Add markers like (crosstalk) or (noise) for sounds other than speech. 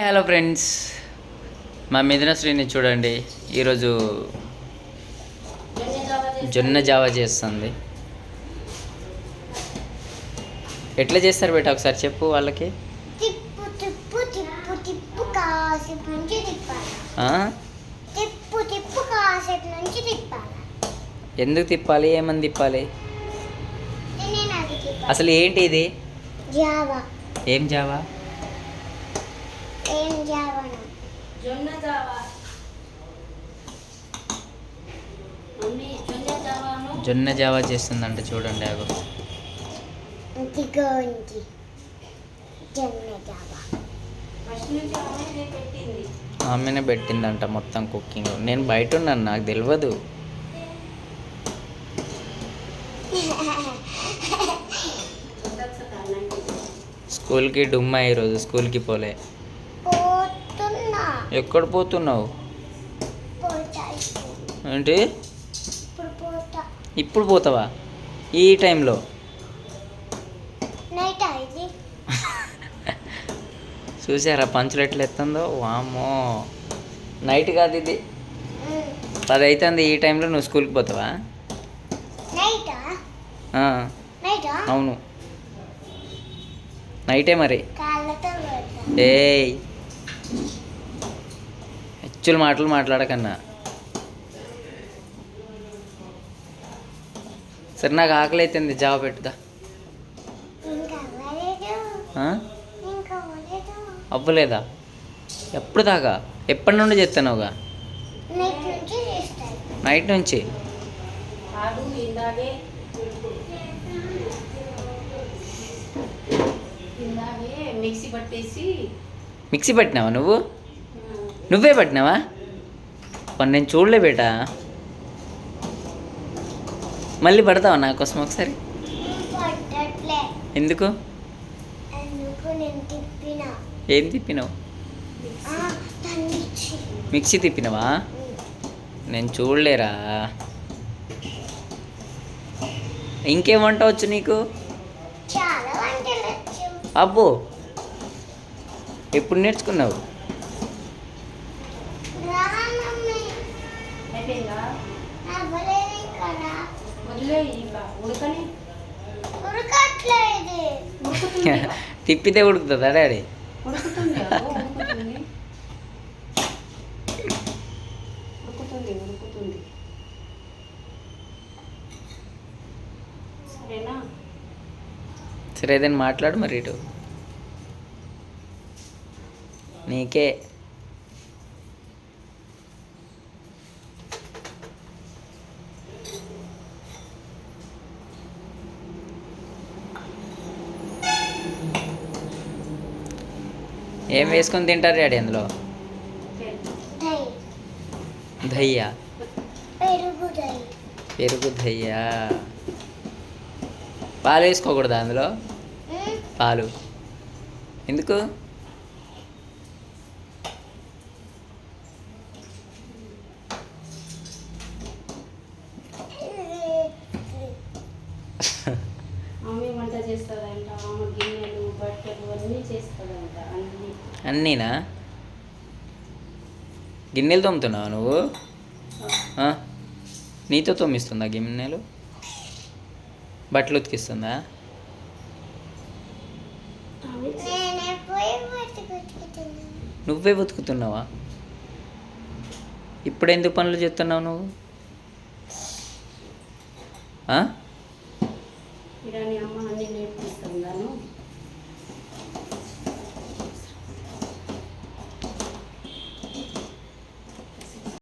Hello friends మా మిథున శ్రీని చూడండి. ఈరోజు జొన్న జావా చేస్తుంది. ఎట్లా చేస్తారు బేట ఒకసారి చెప్పు వాళ్ళకి? ఎందుకు తిప్పాలి? ఏమని తిప్పాలి? అసలు ఏంటి ఇది? జావా. ఏం జావా? ఏం జావాను జొన్న జావా జొన్న జావా చేస్తుందంట చూడండి అగో జొన్న జావా. ఆమెనే పెట్టిందంట మొత్తం కుకింగ్ నేను బయట ఉన్నాను నాకు తెలియదు (laughs) స్కూల్కి డుమ్మా ఈరోజు స్కూల్కి పోలే. ఎక్కడ పోతున్నావు? పోతా ఏంటి? ఇప్పుడు పోతా ఇప్పుడు పోతావా? ఈ టైంలో? చూసారా పంచులు ఎట్లా ఎత్తుందో? వామ్మో. నైట్ కాదు ఇది. పది అవుతుంది ఈ టైంలో నువ్వు స్కూల్కి పోతావా? అవును. నైటే మరి? ఏయ్. హెచ్చులు మాటలు మాట్లాడకన్నా. సరే నాకు ఆకలి అవుతుంది జావ పెట్టుదా అవ్వలేదా? ఎప్పుడు దాకా? ఎప్పటి నుండి చెప్తానుగా నైట్ నుంచి? మిక్సీ పట్టేసి మిక్సీ పట్టినావా నువ్వు? నువ్వే పట్టినావా? నేను చూడలే బేటా. మళ్ళీ పడతావా నా కోసం ఒకసారి? ఎందుకు? ఏం తిప్పినావు? మిక్సీ తిప్పినావా? నేను చూడలేరా? ఇంకేం వంట వచ్చు నీకు అబ్బో ఎప్పుడు నేర్చుకున్నావు? అయిపోయిందా? ఉడకని. ఉడకట్లేదు. (laughs) తిప్పితే ఉడుకుతుందా డాడీ? ఉడుకుతుంది అగో, (laughs) ఉడుకుతుంది. ఉడుకుతుంది ఉడుకుతుంది. సరేనా? సరే ఏదైనా మాట్లాడు మరి ఇటు. నీకే. ఏం వేసుకొని తింటారు డాడీ అందులో? దయ్యా. పెరుగు దయ్యా. పాలు వేసుకోకూడదా అందులో? పాలు. ఎందుకు మమ్మీ వంట చేస్తుందంట ఆమె గిన్నెలు బట్టలు అన్నీ చేస్తుందంట అన్నీ. అన్నీనా? గిన్నెలు తోముతున్నావా నువ్వు? నీతో తోమిస్తుందా గిన్నెలు? బట్టలు ఉతికిస్తుందా? నువ్వే ఉతుకుతున్నావా? ఇప్పుడు ఎందుకు పనులు చేస్తున్నావు నువ్వు? ఆ? ఇరాని అమ్మ